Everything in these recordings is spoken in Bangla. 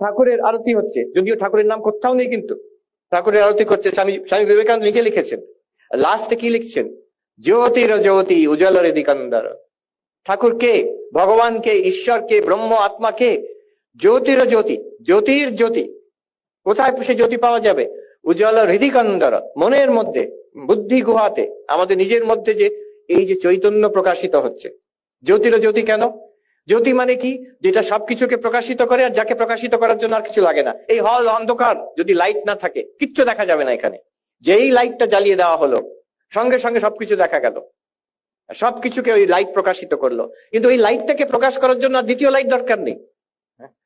ঠাকুরের আরতি হচ্ছে। যদিও ঠাকুরের নাম কোথাও নেই কিন্তু। ঠাকুরের আরতি করছে স্বামী স্বামী বিবেকানন্দ নিজে লিখেছেন। লাস্টে কি লিখছেন? জ্যোতির জ্যোতি উজ্জ্বল দিকান্দর ঠাকুর কে? ভগবান কে? ঈশ্বর কে? ব্রহ্ম আত্মা কে? জ্যোতির জ্যোতি জ্যোতির জ্যোতি। কোথায় সে জ্যোতি পাওয়া যাবে? উজ্জ্বল হৃদিকান্দর মনের মধ্যে, বুদ্ধি গুহাতে। আমাদের নিজের মধ্যে যে এই যে চৈতন্য প্রকাশিত হচ্ছে। জ্যোতির জ্যোতি কেন? জ্যোতি মানে কি? যেটা সবকিছুকে প্রকাশিত করে আর যাকে প্রকাশিত করার জন্য আর কিছু লাগে না। এই হল অন্ধকার, যদি লাইট না থাকে, কিচ্ছু দেখা যাবে না এখানে। যেই লাইটটা জ্বালিয়ে দেওয়া হলো, সঙ্গে সঙ্গে সবকিছু দেখা গেল। সবকিছুকে ওই লাইট প্রকাশিত করল। কিন্তু ওই লাইটটাকে প্রকাশ করার জন্য দ্বিতীয় লাইট দরকার নেই?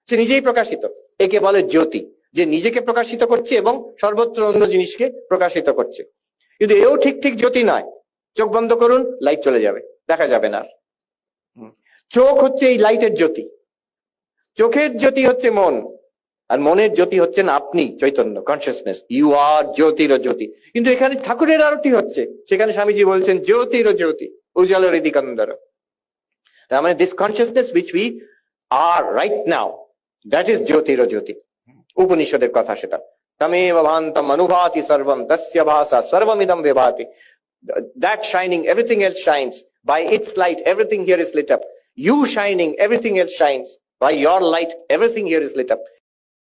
সে নিজেই প্রকাশিত। একে বলে জ্যোতি, যে নিজেকে প্রকাশিত করছে এবং সর্বত্র অন্য জিনিসকে প্রকাশিত করছে। কিন্তু এও ঠিক ঠিক জ্যোতি নয়। চোখ বন্ধ করুন লাইট চলে যাবে। দেখা যাবে না। চোখ হচ্ছে এই লাইটের জ্যোতি। চোখের জ্যোতি হচ্ছে মন, আর মনের জ্যোতি হচ্ছেন আপনি, চৈতন্য কনসিয়াসনেস ইউ আর জ্যোতির জ্যোতি। কিন্তু এখানে ঠাকুরের আরতি হচ্ছে। সেখানে স্বামীজি বলছেন, জ্যোতির জ্যোতি, উজ্জ্বল হৃদিকান্দর। তার মানে this consciousness which we are right now that is জ্যোতির জ্যোতি। উপনিষদের কথা সেটা। তমেব ভান্তম অনুভাতি সর্বম তস্য ভাষা সর্বমিদম বিভাতি that shining, everything else shines. By its light, everything here is lit up. You shining everything else shines. By your light everything here is lit up